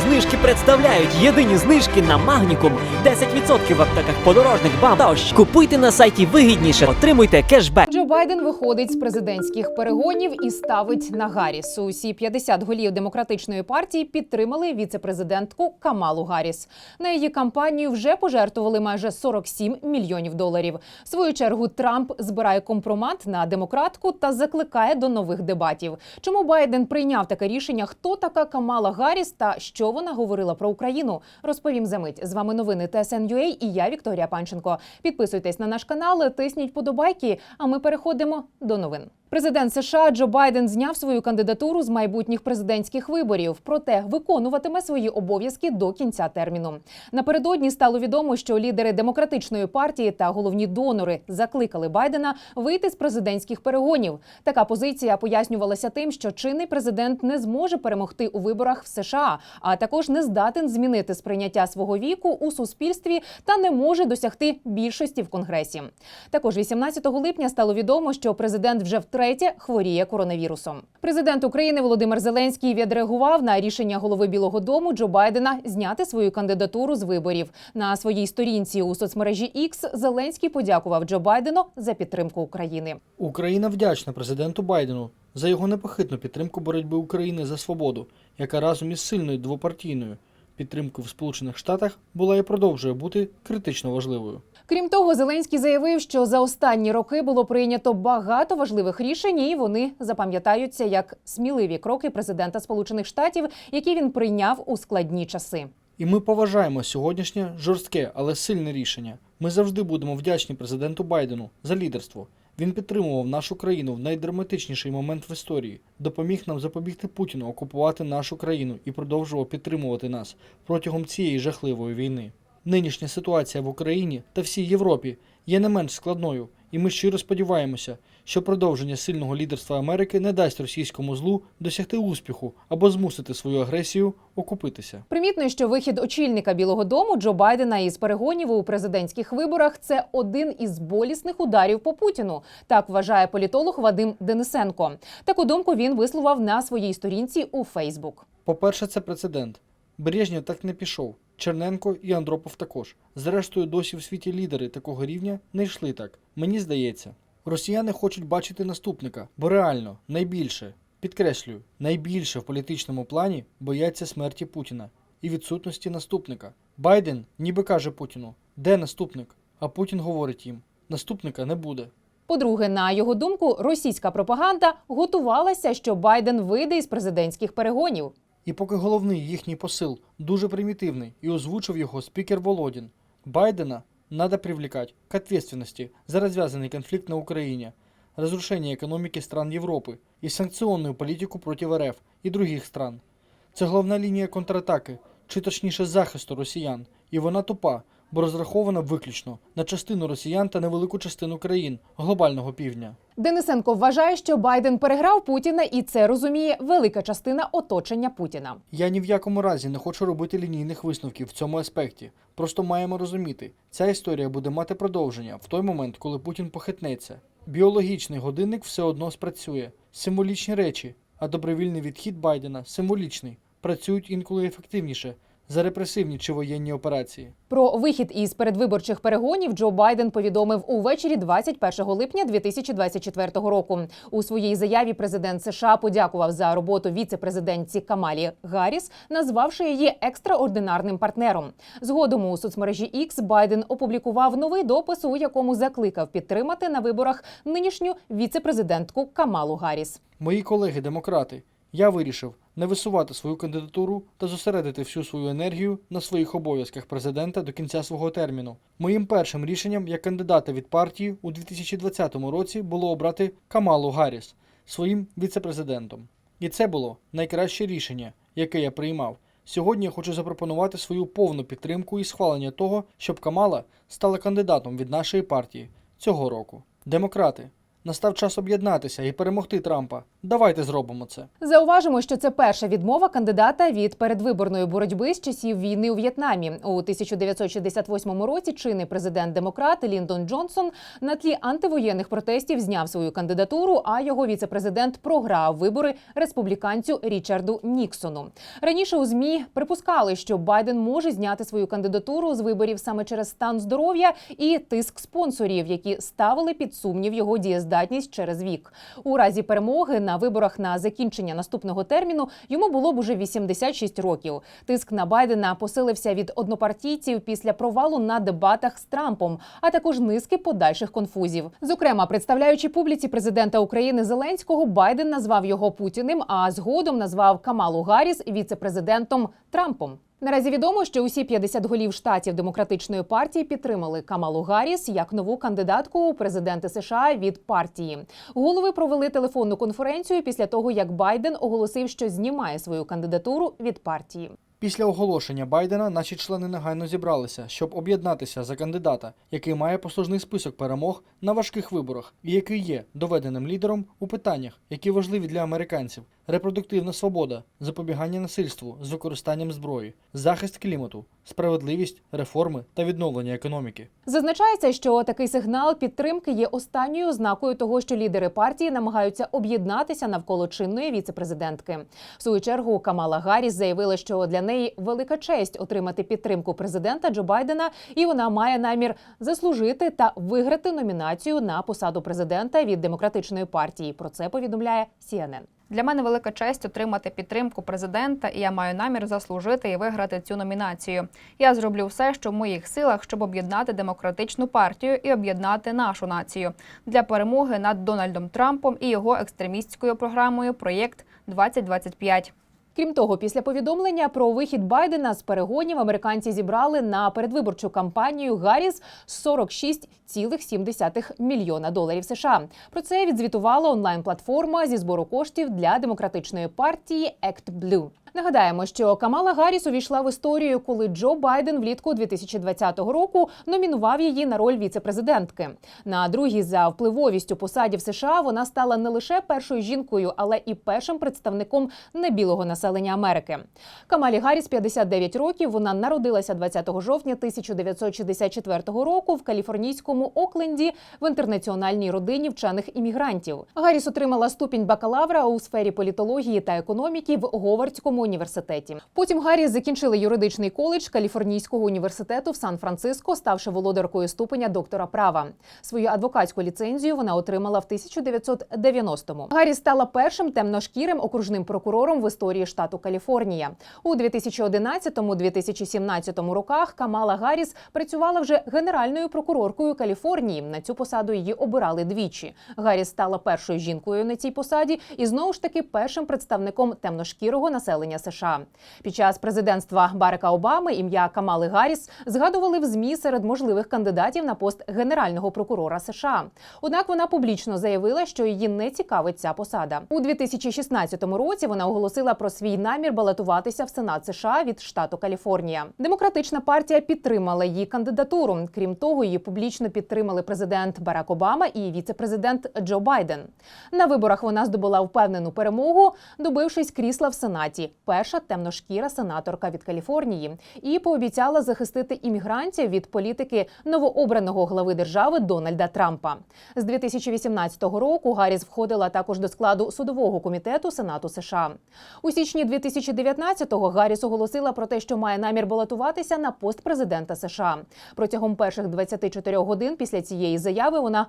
Знижки представляють єдині знижки на Магнікум. 10% в аптеках подорожних бам Тож. Купуйте на сайті вигідніше, отримуйте кешбек. Байден виходить з президентських перегонів і ставить на Гарріс. Усі 50 голів демократичної партії підтримали віцепрезидентку Камалу Гарріс. На її кампанію вже пожертвували майже 47 мільйонів доларів. В свою чергу Трамп збирає компромат на демократку та закликає до нових дебатів. Чому Байден прийняв таке рішення? Хто така Камала Гарріс та що вона говорила про Україну? Розповім за мить. З вами новини ТСН.UA і я Вікторія Панченко. Підписуйтесь на наш канал, тисніть подобайки. А ми переходимо до новин. Президент США Джо Байден зняв свою кандидатуру з майбутніх президентських виборів, проте виконуватиме свої обов'язки до кінця терміну. Напередодні стало відомо, що лідери демократичної партії та головні донори закликали Байдена вийти з президентських перегонів. Така позиція пояснювалася тим, що чинний президент не зможе перемогти у виборах в США, а також не здатен змінити сприйняття свого віку у суспільстві та не може досягти більшості в конгресі. Також 18 липня стало відомо, що президент вже втретє хворіє коронавірусом. Президент України Володимир Зеленський відреагував на рішення голови Білого Дому Джо Байдена зняти свою кандидатуру з виборів. На своїй сторінці у соцмережі X Зеленський подякував Джо Байдену за підтримку України. Україна вдячна президенту Байдену за його непохитну підтримку боротьби України за свободу, яка разом із сильною двопартійною підтримкою в Сполучених Штатах була і продовжує бути критично важливою. Крім того, Зеленський заявив, що за останні роки було прийнято багато важливих рішень, і вони запам'ятаються як сміливі кроки президента Сполучених Штатів, які він прийняв у складні часи. І ми поважаємо сьогоднішнє жорстке, але сильне рішення. Ми завжди будемо вдячні президенту Байдену за лідерство. Він підтримував нашу країну в найдраматичніший момент в історії, допоміг нам запобігти Путіну окупувати нашу країну і продовжував підтримувати нас протягом цієї жахливої війни. Нинішня ситуація в Україні та всій Європі є не менш складною, і ми щиро сподіваємося, що продовження сильного лідерства Америки не дасть російському злу досягти успіху або змусити свою агресію окупитися. Примітно, що вихід очільника Білого Дому Джо Байдена із перегонів у президентських виборах це один із болісних ударів по Путіну. Так вважає політолог Вадим Денисенко. Таку думку він висловив на своїй сторінці у Фейсбук. По-перше, це прецедент. Брежнєв так не пішов. Черненко і Андропов також. Зрештою, досі в світі лідери такого рівня не йшли так. Мені здається. Росіяни хочуть бачити наступника, бо реально найбільше, підкреслюю, найбільше в політичному плані бояться смерті Путіна і відсутності наступника. Байден ніби каже Путіну, де наступник? А Путін говорить їм: наступника не буде. По-друге, на його думку, російська пропаганда готувалася, що Байден вийде із президентських перегонів. І поки головний їхній посил дуже примітивний і озвучив його спікер Володін, Байдена надо привлекать к ответственности за развязанный конфликт на Украине, разрушение экономики стран Европы и санкционную политику против РФ і других стран. Це головна лінія контратаки, чи точніше захисту росіян, і вона тупа, бо розрахована виключно на частину росіян та невелику частину країн глобального півдня. Денисенко вважає, що Байден переграв Путіна, і це розуміє велика частина оточення Путіна. Я ні в якому разі не хочу робити лінійних висновків в цьому аспекті. Просто маємо розуміти, ця історія буде мати продовження в той момент, коли Путін похитнеться. Біологічний годинник все одно спрацює. Символічні речі, а добровільний відхід Байдена символічний, працюють інколи ефективніше за репресивні чи воєнні операції. Про вихід із передвиборчих перегонів Джо Байден повідомив увечері 21 липня 2024 року. У своїй заяві президент США подякував за роботу віце-президентці Камалі Гарріс, назвавши її екстраординарним партнером. Згодом у соцмережі X Байден опублікував новий допис, у якому закликав підтримати на виборах нинішню віце-президентку Камалу Гарріс. Мої колеги-демократи, я вирішив не висувати свою кандидатуру та зосередити всю свою енергію на своїх обов'язках президента до кінця свого терміну. Моїм першим рішенням як кандидата від партії у 2020 році було обрати Камалу Гарріс своїм віцепрезидентом. І це було найкраще рішення, яке я приймав. Сьогодні я хочу запропонувати свою повну підтримку і схвалення того, щоб Камала стала кандидатом від нашої партії цього року. Демократи, Настав час об'єднатися і перемогти Трампа. Давайте зробимо це. Зауважимо, що це перша відмова кандидата від передвиборної боротьби з часів війни у В'єтнамі. У 1968 році чинний президент демократ Ліндон Джонсон на тлі антивоєнних протестів зняв свою кандидатуру, а його віцепрезидент програв вибори республіканцю Річарду Ніксону. Раніше у змі припускали, що Байден може зняти свою кандидатуру з виборів саме через стан здоров'я і тиск спонсорів, які ставили під сумнів його дієздатність через вік. У разі перемоги на виборах на закінчення наступного терміну йому було б уже 86 років. Тиск на Байдена посилився від однопартійців після провалу на дебатах з Трампом, а також низки подальших конфузів. Зокрема, представляючи публіці президента України Зеленського, Байден назвав його Путіним, а згодом назвав Камалу Гарріс віцепрезидентом Трампом. Наразі відомо, що усі 50 голів штатів демократичної партії підтримали Камалу Гарріс як нову кандидатку у президенти США від партії. Голови провели телефонну конференцію після того, як Байден оголосив, що знімає свою кандидатуру від партії. Після оголошення Байдена наші члени негайно зібралися, щоб об'єднатися за кандидата, який має послужний список перемог на важких виборах і який є доведеним лідером у питаннях, які важливі для американців: репродуктивна свобода, запобігання насильству з використанням зброї, захист клімату, справедливість, реформи та відновлення економіки. Зазначається, що такий сигнал підтримки є останньою ознакою того, що лідери партії намагаються об'єднатися навколо чинної віцепрезидентки. В свою чергу Камала Гарріс заявила, що для неї велика честь отримати підтримку президента Джо Байдена, і вона має намір заслужити та виграти номінацію на посаду президента від демократичної партії. Про це повідомляє CNN. Для мене велика честь отримати підтримку президента, і я маю намір заслужити і виграти цю номінацію. Я зроблю все, що в моїх силах, щоб об'єднати демократичну партію і об'єднати нашу націю для перемоги над Дональдом Трампом і його екстремістською програмою Проєкт 2025 Крім того, після повідомлення про вихід Байдена з перегонів американці зібрали на передвиборчу кампанію Гарріс 46,7 мільйона доларів США. Про це відзвітувала онлайн-платформа зі збору коштів для демократичної партії Act. Нагадаємо, що Камала Гарріс увійшла в історію, коли Джо Байден влітку 2020 року номінував її на роль віцепрезидентки. На другій за впливовістю посаді в США вона стала не лише першою жінкою, але і першим представником небілого населення Америки. Камалі Гарріс 59 років. Вона народилася 20 жовтня 1964 року в каліфорнійському Окленді в інтернаціональній родині вчених іммігрантів. Гарріс отримала ступінь бакалавра у сфері політології та економіки в Говардському університеті. Потім Гарріс закінчила юридичний коледж Каліфорнійського університету в Сан-Франциско, ставши володаркою ступеня доктора права. Свою адвокатську ліцензію вона отримала в 1990-му. Гарріс стала першим темношкірим окружним прокурором в історії штату Каліфорнія. У 2011-2017 роках Камала Гарріс працювала вже генеральною прокуроркою Каліфорнії. На цю посаду її обирали двічі. Гарріс стала першою жінкою на цій посаді і знову ж таки першим представником темношкірого населення США. Під час президентства Барака Обами ім'я Камали Гарріс згадували в змі серед можливих кандидатів на пост генерального прокурора США. Однак вона публічно заявила, що її не цікавить ця посада. У 2016 році вона оголосила про свій намір балотуватися в Сенат США від штату Каліфорнія. Демократична партія підтримала її кандидатуру. Крім того, її публічно підтримали президент Барак Обама і віцепрезидент Джо Байден. На виборах вона здобула впевнену перемогу, добившись крісла в Сенаті. Перша темношкіра сенаторка від Каліфорнії, і пообіцяла захистити іммігрантів від політики новообраного глави держави Дональда Трампа. З 2018 року Гарріс входила також до складу судового комітету Сенату США. У січні 2019-го Гарріс оголосила про те, що має намір балотуватися на пост президента США. Протягом перших 24 годин після цієї заяви вона.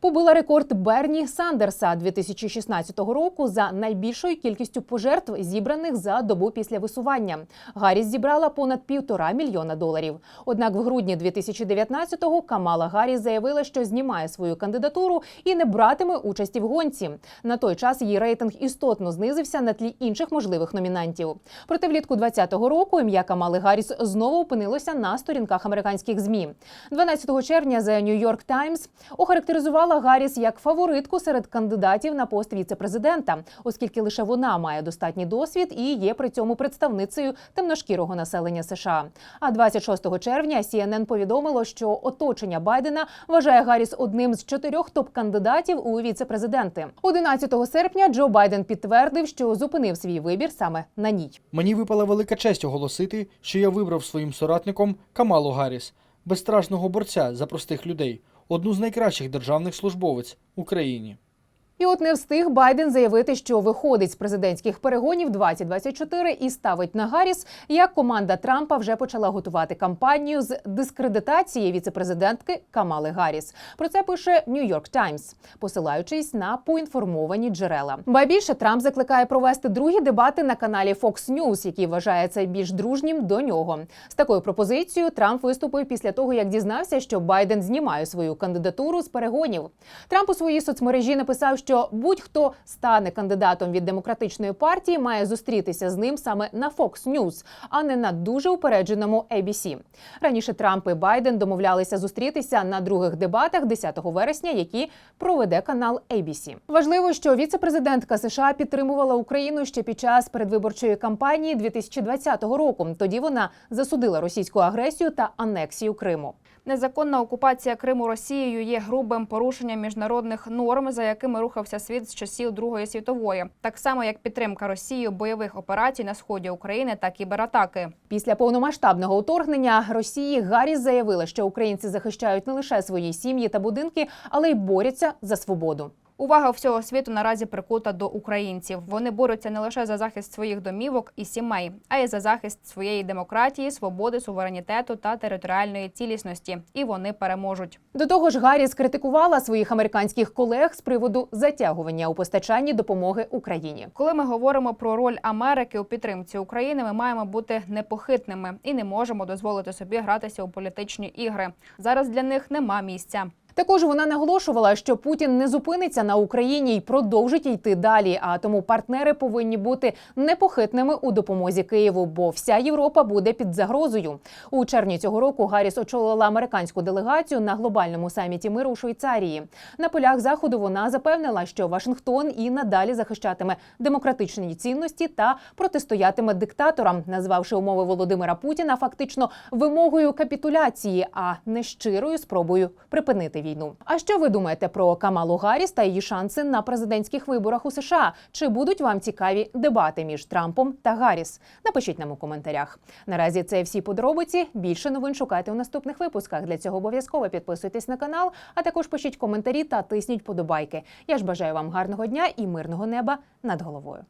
Побила рекорд Берні Сандерса 2016 року за найбільшою кількістю пожертв, зібраних за добу після висування. Гарріс зібрала понад півтора мільйона доларів. Однак в грудні 2019-го Камала Гарріс заявила, що знімає свою кандидатуру і не братиме участі в гонці. На той час її рейтинг істотно знизився на тлі інших можливих номінантів. Проте влітку 2020 року ім'я Камали Гарріс знову опинилося на сторінках американських змі. 12 червня The New York Times охарактеризувала Камала Гарріс як фаворитку серед кандидатів на пост віце-президента, оскільки лише вона має достатній досвід і є при цьому представницею темношкірого населення США. А 26 червня CNN повідомило, що оточення Байдена вважає Гарріс одним з чотирьох топ-кандидатів у віце-президенти. 11 серпня Джо Байден підтвердив, що зупинив свій вибір саме на ній. Мені випала велика честь оголосити, що я вибрав своїм соратником Камалу Гарріс, безстрашного борця за простих людей, одну з найкращих державних службовець в Україні. І от не встиг Байден заявити, що виходить з президентських перегонів 2024 і ставить на Гарріс, як команда Трампа вже почала готувати кампанію з дискредитації віцепрезидентки Камали Гарріс. Про це пише Нью-Йорк Таймс, посилаючись на поінформовані джерела. Ба більше Трамп закликає провести другі дебати на каналі Fox News, який вважається більш дружнім до нього. З такою пропозицією Трамп виступив після того, як дізнався, що Байден знімає свою кандидатуру з перегонів. Трамп у своїй соцмережі написав, що будь-хто стане кандидатом від демократичної партії, має зустрітися з ним саме на Fox News, а не на дуже упередженому ABC. Раніше Трамп і Байден домовлялися зустрітися на других дебатах 10 вересня, які проведе канал ABC. Важливо, що віцепрезидентка США підтримувала Україну ще під час передвиборчої кампанії 2020 року. Тоді вона засудила російську агресію та анексію Криму. Незаконна окупація Криму Росією є грубим порушенням міжнародних норм, за якими рухався світ з часів Другої світової, так само як підтримка Росії бойових операцій на сході України та кібератаки. Після повномасштабного вторгнення Росії Гарріс заявила, що українці захищають не лише свої сім'ї та будинки, але й борються за свободу. Увага всього світу наразі прикута до українців. Вони борються не лише за захист своїх домівок і сімей, а й за захист своєї демократії, свободи, суверенітету та територіальної цілісності. І вони переможуть. До того ж, Гарріс критикувала своїх американських колег з приводу затягування у постачанні допомоги Україні. Коли ми говоримо про роль Америки у підтримці України, ми маємо бути непохитними і не можемо дозволити собі гратися у політичні ігри. Зараз для них нема місця. Також вона наголошувала, що Путін не зупиниться на Україні і продовжить йти далі. А тому партнери повинні бути непохитними у допомозі Києву, бо вся Європа буде під загрозою. У червні цього року Гарріс очолила американську делегацію на глобальному саміті миру у Швейцарії. На полях заходу вона запевнила, що Вашингтон і надалі захищатиме демократичні цінності та протистоятиме диктаторам, назвавши умови Володимира Путіна фактично вимогою капітуляції, а не щирою спробою припинити війну. А що ви думаєте про Камалу Гарріс та її шанси на президентських виборах у США? Чи будуть вам цікаві дебати між Трампом та Гарріс? Напишіть нам у коментарях. Наразі це всі подробиці. Більше новин шукайте у наступних випусках. Для цього обов'язково підписуйтесь на канал, а також пишіть коментарі та тисніть подобайки. Я ж бажаю вам гарного дня і мирного неба над головою.